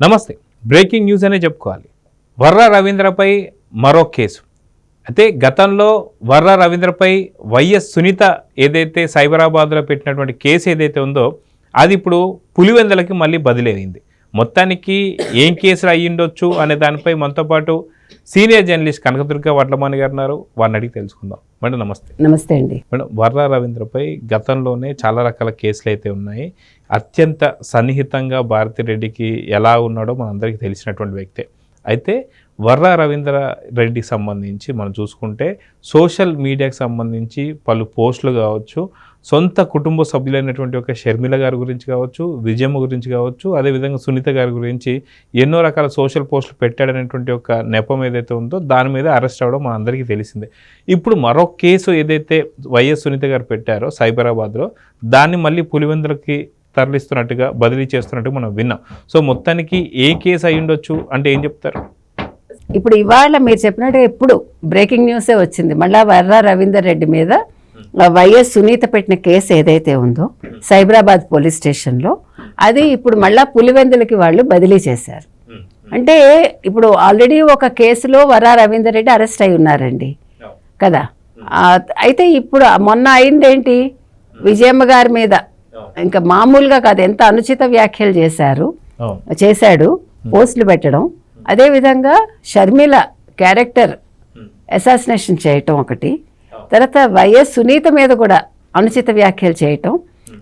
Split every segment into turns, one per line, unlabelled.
నమస్తే. Breaking news అనే చెప్పుకోవాలి. వర్ర రవీంద్రపై మరో కేసు. అయితే గతంలో వర్ర రవీంద్రపై వైఎస్ సునీత ఏదైతే సైబరాబాద్లో పెట్టినటువంటి కేసు ఏదైతే ఉందో అది ఇప్పుడు పులివెందలకి మళ్ళీ బదిలీ అయింది మొత్తానికి ఏం కేసులు అయ్యిండొచ్చు అనే దానిపై మనతో పాటు సీనియర్ జర్నలిస్ట్ కనకదుర్గ వడ్లమాని గారు ఉన్నారు. వారిని అడిగి తెలుసుకుందాం. మేడం నమస్తే.
నమస్తే అండి.
మేడం వర్ర రవీంద్రపై గతంలోనే చాలా రకాల కేసులు అయితే ఉన్నాయి. అత్యంత సన్నిహితంగా భారతిరెడ్డికి ఎలా ఉన్నాడో మనందరికీ తెలిసినటువంటి వ్యక్తే. అయితే వర్ర రవీంద్ర రెడ్డి సంబంధించి మనం చూసుకుంటే సోషల్ మీడియాకి సంబంధించి పలు పోస్టులు కావచ్చు సొంత కుటుంబ సభ్యులైనటువంటి ఒక షర్మిల గారి గురించి కావచ్చు విజయమ్మ గురించి కావచ్చు అదేవిధంగా సునీత గారి గురించి ఎన్నో రకాల సోషల్ పోస్టులు పెట్టాడనేటువంటి ఒక నెపం ఏదైతే ఉందో దాని మీద అరెస్ట్ అవ్వడం మనందరికీ తెలిసిందే. ఇప్పుడు మరో కేసు ఏదైతే వైఎస్ సునీత గారు పెట్టారో సైబరాబాద్లో దాన్ని మళ్ళీ పులివెందులకి తరలిస్తున్నట్టుగా బదిలీ చేస్తున్నట్టుగా మనం విన్నాం. సో మొత్తానికి ఏ కేసు అయి ఉండొచ్చు అంటే ఏం చెప్తారు?
ఇప్పుడు ఇవాళ మీరు చెప్పినట్టు ఎప్పుడు బ్రేకింగ్ న్యూసే వచ్చింది. మళ్ళా వర్రా రవీందర్ రెడ్డి మీద వైఎస్ సునీత పెట్టిన కేసు ఏదైతే ఉందో సైబరాబాద్ పోలీస్ స్టేషన్లో అది ఇప్పుడు మళ్ళా పులివెందులకి వాళ్ళు బదిలీ చేశారు. అంటే ఇప్పుడు ఆల్రెడీ ఒక కేసులో వర్రా రవీందర్ రెడ్డి అరెస్ట్ అయి ఉన్నారండి. కదా? అయితే ఇప్పుడు మొన్న అయిందేంటి? విజయమ్మ గారి మీద. ఇంకా మామూలుగా కాదు ఎంత అనుచిత వ్యాఖ్యలు చేశారు చేశాడు పోస్టులు పెట్టడం. అదేవిధంగా షర్మిల క్యారెక్టర్ అసాసినేషన్ చేయటం ఒకటి. తర్వాత వైఎస్ సునీత మీద కూడా అనుచిత వ్యాఖ్యలు చేయటం.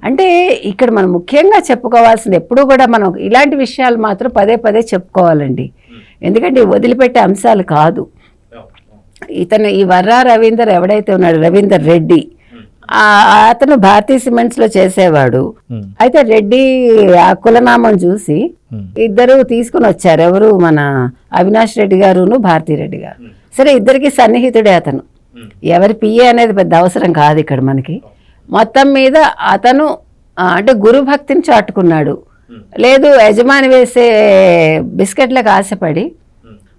అంటే ఇక్కడ మనం ముఖ్యంగా చెప్పుకోవాల్సింది ఎప్పుడూ కూడా మనం ఇలాంటి విషయాలు మాత్రం పదే పదే చెప్పుకోవాలండి. ఎందుకంటే వదిలిపెట్టే అంశాలు కాదు. ఇతను ఈ వర్రా రవీందర్ ఎవడైతే ఉన్నాడు రవీందర్ రెడ్డి అతను భారతీయ సిమెంట్స్లో చేసేవాడు.
Hmm.
అయితే రెడ్డి ఆ కులనామం చూసి. ఇద్దరు తీసుకుని వచ్చారు. ఎవరు? మన అవినాష్ రెడ్డి గారును భారతీ రెడ్డి గారు. సరే ఇద్దరికి సన్నిహితుడే అతను. ఎవరి పిఏ అనేది పెద్ద అవసరం కాదు ఇక్కడ మనకి. మొత్తం మీద అతను అంటే గురు భక్తిని చాటుకున్నాడు. లేదు యజమాని వేసే బిస్కెట్లకు ఆశపడి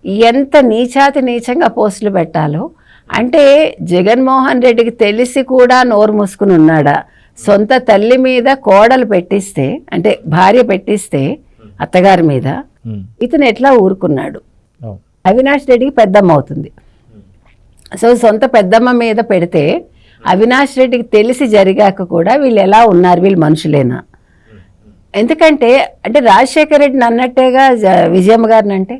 ఎంత నీచాతి నీచంగా పోస్టులు పెట్టాలో అంటే జగన్మోహన్ రెడ్డికి తెలిసి కూడా నోరు మూసుకుని ఉన్నాడా? సొంత తల్లి మీద కోడలు పెట్టిస్తే అంటే భార్య పెట్టిస్తే అత్తగారి మీద. ఇతను ఎట్లా ఊరుకున్నాడు?
అవును.
అవినాష్ రెడ్డికి పెద్దమ్మ అవుతుంది. సో సొంత పెద్దమ్మ మీద పెడితే అవినాష్ రెడ్డికి తెలిసి జరిగాక కూడా వీళ్ళు ఎలా ఉన్నారు? వీళ్ళు మనుషులేనా? ఎందుకంటే అంటే రాజశేఖర రెడ్డిని అన్నట్టేగా విజయమ్మ గారిని అంటే?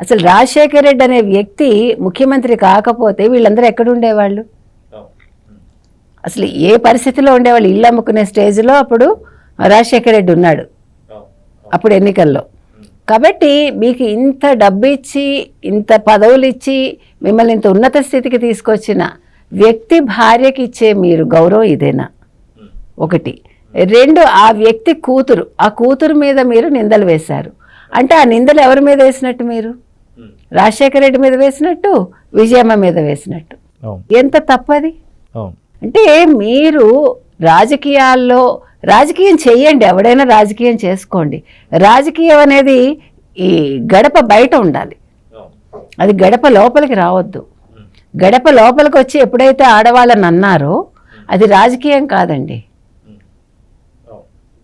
అసలు రాజశేఖర రెడ్డి అనే వ్యక్తి ముఖ్యమంత్రి కాకపోతే వీళ్ళందరూ ఎక్కడ ఉండేవాళ్ళు? అసలు ఏ పరిస్థితిలో ఉండేవాళ్ళు? ఇల్లు అమ్ముకునే స్టేజ్లో అప్పుడు రాజశేఖర రెడ్డి ఉన్నాడు. అప్పుడు ఎన్నికల్లో. కాబట్టి మీకు ఇంత డబ్బు ఇచ్చి ఇంత పదవులు ఇచ్చి మిమ్మల్ని ఇంత ఉన్నత స్థితికి తీసుకొచ్చిన వ్యక్తి భార్యకి ఇచ్చే మీరు గౌరవం ఇదేనా? ఒకటి. రెండు ఆ వ్యక్తి కూతురు. ఆ కూతురు మీద మీరు నిందలు వేశారు. అంటే ఆ నిందలు ఎవరి మీద వేసినట్టు మీరు? రాజశేఖర రెడ్డి మీద వేసినట్టు విజయమ్మ మీద వేసినట్టు. ఎంత తప్పది? అంటే మీరు రాజకీయాల్లో రాజకీయం చెయ్యండి ఎవడైనా రాజకీయం చేసుకోండి. రాజకీయం అనేది ఈ గడప బయట ఉండాలి. అది గడప లోపలికి రావద్దు. గడప లోపలికి వచ్చి ఎప్పుడైతే ఆడవాళ్ళని అన్నారో అది రాజకీయం కాదండి.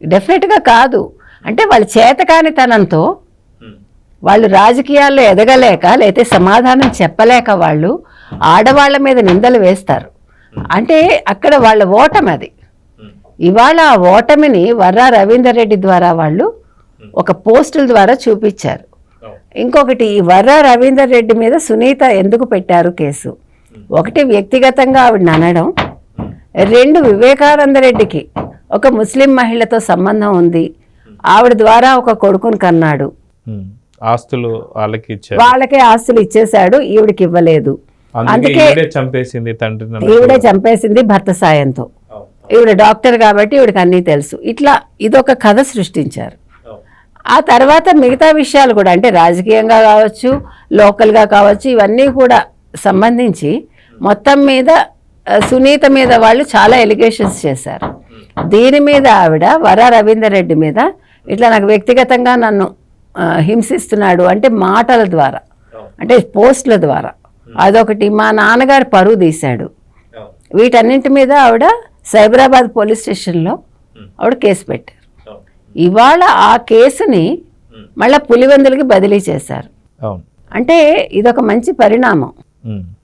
డెఫినెట్గా కాదు. అంటే వాళ్ళ చేతకానితనంతో వాళ్ళు రాజకీయాల్లో ఎదగలేక లేకపోతే సమాధానం చెప్పలేక వాళ్ళు ఆడవాళ్ళ మీద నిందలు వేస్తారు. అంటే అక్కడ వాళ్ళ ఓటమి అది. ఇవాళ ఆ ఓటమిని వర్రా రవీందర్ రెడ్డి ద్వారా వాళ్ళు ఒక పోస్టుల ద్వారా చూపించారు. ఇంకొకటి ఈ వర్రా రవీందర్ రెడ్డి మీద సునీత ఎందుకు పెట్టారు కేసు? ఒకటి వ్యక్తిగతంగా ఆవిడని అనడం రెండు వివేకానంద రెడ్డికి ఒక ముస్లిం మహిళతో సంబంధం ఉంది. ఆవిడ ద్వారా ఒక కొడుకుని కన్నాడు.
ఆస్తులు వాళ్ళకి ఇచ్చారు.
వాళ్ళకే ఆస్తులు ఇచ్చేశాడు ఈవిడికి ఇవ్వలేదు.
అందుకే చంపేసింది తండ్రిని
ఈవిడే చంపేసింది భర్త సాయంతో. ఈవిడ డాక్టర్ కాబట్టి ఈవిడకి అన్నీ తెలుసు. ఇట్లా ఇదొక కథ సృష్టించారు. ఆ తర్వాత మిగతా విషయాలు కూడా అంటే రాజకీయంగా కావచ్చు లోకల్గా కావచ్చు ఇవన్నీ కూడా సంబంధించి మొత్తం మీద సునీత మీద వాళ్ళు చాలా ఎలిగేషన్స్ చేశారు. దీని మీద ఆవిడ వర రవీందర్ రెడ్డి మీద ఇట్లా నాకు వ్యక్తిగతంగా నన్ను హింసిస్తున్నాడు అంటే మాటల ద్వారా. అంటే పోస్టుల ద్వారా. అదొకటి. మా నాన్నగారు పరువు తీశాడు. వీటన్నింటి మీద ఆవిడ సైబరాబాద్ పోలీస్ స్టేషన్లో ఆవిడ కేసు పెట్టారు. ఇవాళ ఆ కేసుని మళ్ళీ పులివెందులకి బదిలీ చేశారు. అంటే ఇదొక మంచి పరిణామం.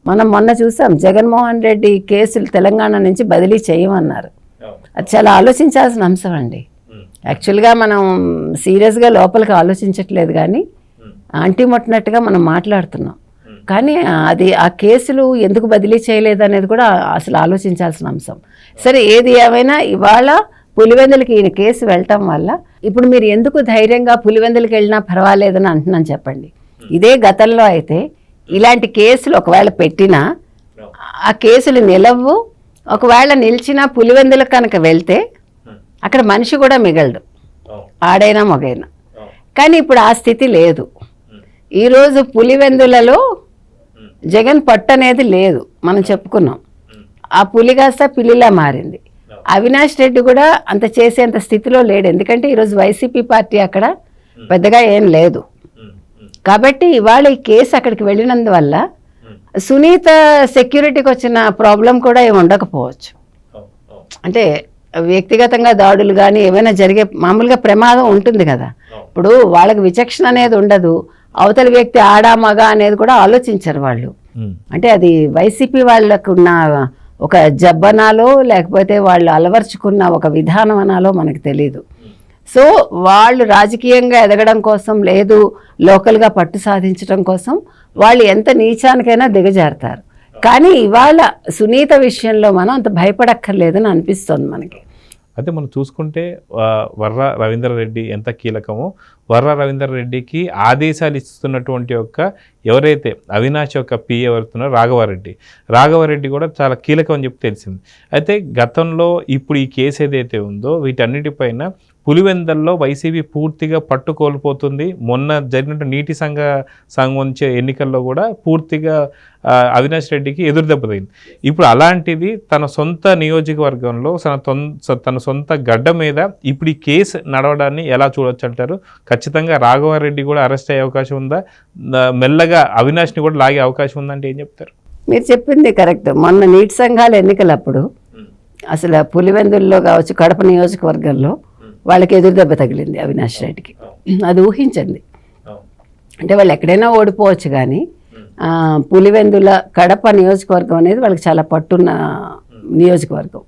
మనం మొన్న చూసాం జగన్మోహన్ రెడ్డి కేసులు తెలంగాణ నుంచి బదిలీ చేయమన్నారు. అది చాలా ఆలోచించాల్సిన అంశం అండి. యాక్చువల్గా మనం సీరియస్గా లోపలికి ఆలోచించట్లేదు కానీ ఆంటీ ముట్టినట్టుగా మనం మాట్లాడుతున్నాం. కానీ అది ఆ కేసులు ఎందుకు బదిలీ చేయలేదు అనేది కూడా అసలు ఆలోచించాల్సిన అంశం. సరే ఏది ఏమైనా ఇవాళ పులివెందులకి ఈయన కేసు వెళ్ళటం వల్ల ఇప్పుడు మీరు ఎందుకు ధైర్యంగా పులివెందులకి వెళ్ళినా పర్వాలేదని అంటున్నాను చెప్పండి. ఇదే గతంలో అయితే ఇలాంటి కేసులు ఒకవేళ పెట్టినా ఆ కేసులు నిలవు. ఒకవేళ నిలిచినా పులివెందులకు కనుక వెళ్తే అక్కడ మనిషి కూడా మిగలడు. ఆడైనా మగైనా. కానీ ఇప్పుడు ఆ స్థితి లేదు. ఈరోజు పులివెందులలో జగన్ పట్టు అనేది లేదు. మనం చెప్పుకున్నాం. ఆ పులి కాస్త పిల్లిలా మారింది. అవినాష్ రెడ్డి కూడా అంత చేసేంత స్థితిలో లేడు. ఎందుకంటే ఈరోజు వైసీపీ పార్టీ అక్కడ పెద్దగా ఏం లేదు. కాబట్టి ఇవాళ ఈ కేసు అక్కడికి వెళ్ళినందువల్ల సునీత సెక్యూరిటీకి వచ్చిన ప్రాబ్లం కూడా ఏమి ఉండకపోవచ్చు. అంటే వ్యక్తిగతంగా దాడులు కానీ ఏమైనా జరిగే మామూలుగా ప్రమాదం ఉంటుంది కదా. ఇప్పుడు వాళ్ళకి విచక్షణ అనేది ఉండదు. అవతల వ్యక్తి ఆడా మగ అనేది కూడా ఆలోచించరు వాళ్ళు. అంటే అది వైసీపీ వాళ్ళకు ఉన్న ఒక జబ్బనాలో లేకపోతే వాళ్ళు అలవర్చుకున్న ఒక విధానం అనాలో మనకు తెలియదు సో వాళ్ళు రాజకీయంగా ఎదగడం కోసం లేదు లోకల్గా పట్టు సాధించడం కోసం వాళ్ళు ఎంత నీచానికైనా దిగజారుతారు. కానీ ఇవాళ సునీత విషయంలో మనం అంత భయపడక్కర్లేదని అనిపిస్తుంది మనకి.
అయితే మనం చూసుకుంటే వర్ర రవీంద్ర రెడ్డి ఎంత కీలకమో వర్ర రవీంద్ర రెడ్డికి ఆదేశాలు ఇస్తున్నటువంటి యొక్క ఎవరైతే అవినాష్ యొక్క పి ఎవరుతున్నారో రాఘవారెడ్డి. రాఘవారెడ్డి కూడా చాలా కీలకం అని చెప్పి తెలిసింది. అయితే గతంలో ఇప్పుడు ఈ కేసు ఏదైతే ఉందో వీటన్నిటిపైన పులివెందల్లో వైసీపీ పూర్తిగా పట్టు కోల్పోతుంది మొన్న జరిగినట్టు నీటి సంఘ సంబంధించే ఎన్నికల్లో కూడా పూర్తిగా అవినాష్ రెడ్డికి ఎదురు దెబ్బ తగిలింది. ఇప్పుడు అలాంటిది తన సొంత నియోజకవర్గంలో తన తొన్- తన సొంత గడ్డ మీద ఇప్పుడు ఈ కేసు నడవడాన్ని ఎలా చూడొచ్చు అంటారు ఖచ్చితంగా రాఘవారెడ్డి కూడా అరెస్ట్ అయ్యే అవకాశం ఉందా? మెల్లగా అవినాష్ని కూడా లాగే అవకాశం ఉందంటే ఏం చెప్తారు?
మీరు చెప్పింది కరెక్ట్. మొన్న నీటి సంఘాల ఎన్నికలప్పుడు అసలు పులివెందుల్లో కావచ్చు కడప నియోజకవర్గంలో వాళ్ళకి ఎదురు దెబ్బ తగిలింది అవినాష్ రెడ్డికి. అది ఊహించండి. అంటే వాళ్ళు ఎక్కడైనా ఓడిపోవచ్చు కానీ పులివెందుల కడప నియోజకవర్గం అనేది వాళ్ళకి చాలా పట్టున్న నియోజకవర్గం.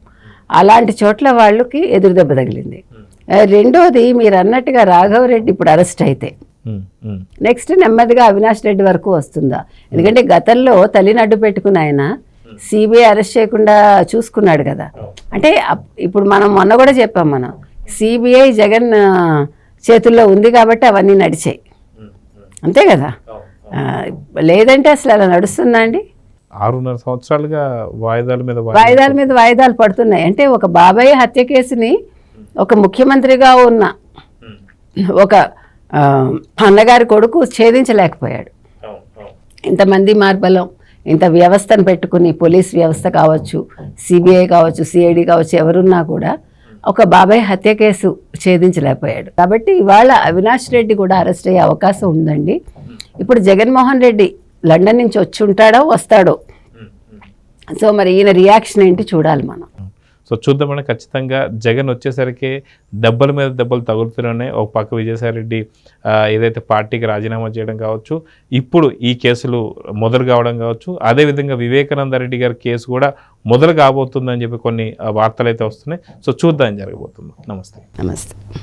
అలాంటి చోట్ల వాళ్ళకి ఎదురు దెబ్బ తగిలింది. రెండోది మీరు అన్నట్టుగా రాఘవరెడ్డి ఇప్పుడు అరెస్ట్ అయితే. నెక్స్ట్ నెమ్మదిగా అవినాష్ రెడ్డి వరకు వస్తుందా? ఎందుకంటే గతంలో తల్లిని అడ్డు పెట్టుకుని ఆయన సిబిఐ అరెస్ట్ చేయకుండా చూసుకున్నాడు కదా. అంటే ఇప్పుడు మనం మొన్న కూడా చెప్పాం మనం. సిబిఐ జగన్ చేతుల్లో ఉంది కాబట్టి అవన్నీ నడిచాయి. అంతే కదా? లేదంటే అసలు అలా నడుస్తుందా అండి?
ఆరున్నర సంవత్సరాలుగా వాయిదాల మీద వాయిదా
వాయిదాల మీద వాయిదాలు పడుతున్నాయి. అంటే ఒక బాబాయ్ హత్య కేసుని ఒక ముఖ్యమంత్రిగా ఉన్న ఒక అన్నగారి కొడుకు ఛేదించలేకపోయాడు. ఇంతమంది మార్బలం ఇంత వ్యవస్థను పెట్టుకుని పోలీస్ వ్యవస్థ కావచ్చు సిబిఐ కావచ్చు సిఐడి కావచ్చు ఎవరున్నా కూడా ఒక బాబాయ్ హత్య కేసు ఛేదించలేకపోయాడు. కాబట్టి ఇవాళ అవినాష్ రెడ్డి కూడా అరెస్ట్ అయ్యే అవకాశం ఉందండి. ఇప్పుడు జగన్మోహన్ రెడ్డి లండన్ నుంచి వచ్చి ఉంటాడో వస్తాడో? సో మరి ఈయన రియాక్షన్ ఏంటి చూడాలి మనం.
సో చూద్దామని ఖచ్చితంగా జగన్ వచ్చేసరికి దెబ్బల మీద దెబ్బలు తగులుతూనే ఒక పక్క విజయసాయిరెడ్డి ఏదైతే పార్టీకి రాజీనామా చేయడం కావచ్చు ఇప్పుడు ఈ కేసులు మొదలు కావడం కావచ్చు అదేవిధంగా వివేకానంద రెడ్డి గారి కేసు కూడా మొదలు కాబోతుందని చెప్పి కొన్ని వార్తలు అయితే వస్తున్నాయి. సో చూద్దాం జరగబోతుంది. నమస్తే.
నమస్తే.